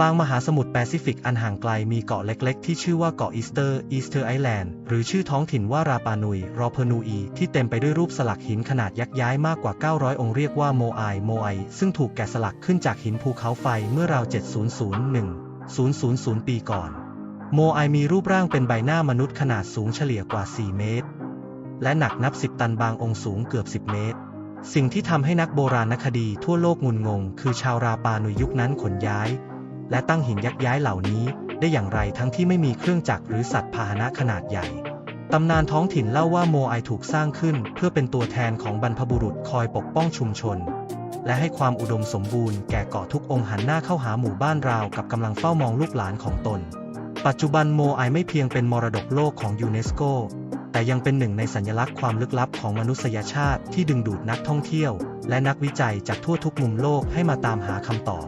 กลางมหาสมุทรแปซิฟิกอันห่างไกลมีเกาะเล็กๆ ที่ชื่อว่าเกาะอีสเตอร์อีสเตอร์ไอแลนด์หรือชื่อท้องถิ่นว่าราปานุยรอเพนูอี ที่เต็มไปด้วยรูปสลักหินขนาดยักษ์ย้ายมากกว่า 900 องค์เรียกว่าโมไอโมไอซึ่งถูกแกะสลักขึ้นจากหินภูเขาไฟเมื่อราว 7001 000 ปีก่อน โมไอมีรูปร่างเป็นใบหน้ามนุษย์ขนาดสูงเฉลี่ยกว่า 4 เมตร และหนักนับ 10 ตันบางองค์สูงเกือบ 10 เมตรสิ่งที่ทำให้นักโบราณคดีทั่วโลกงุนงง คือชาวราปานุยยุคนั้นขนย้าย และตั้งหินยักษ์ย้ายเหล่านี้ได้อย่างไรทั้งที่ไม่มีเครื่องจักรหรือสัตว์พาหนะขนาดใหญ่ ตำนานท้องถิ่นเล่าว่าโมไอถูกสร้างขึ้นเพื่อเป็นตัวแทนของบรรพบุรุษคอยปกป้องชุมชน และให้ความอุดมสมบูรณ์แก่เกาะทุกองค์หันหน้าเข้าหาหมู่บ้านราวกับกำลังเฝ้ามองลูกหลานของตน ปัจจุบันโมไอไม่เพียงเป็นมรดกโลกของยูเนสโก แต่ยังเป็นหนึ่งในสัญลักษณ์ความลึกลับของมนุษยชาติที่ดึงดูดนักท่องเที่ยว และนักวิจัยจากทั่วทุกมุมโลกให้มาตามหาคำตอบ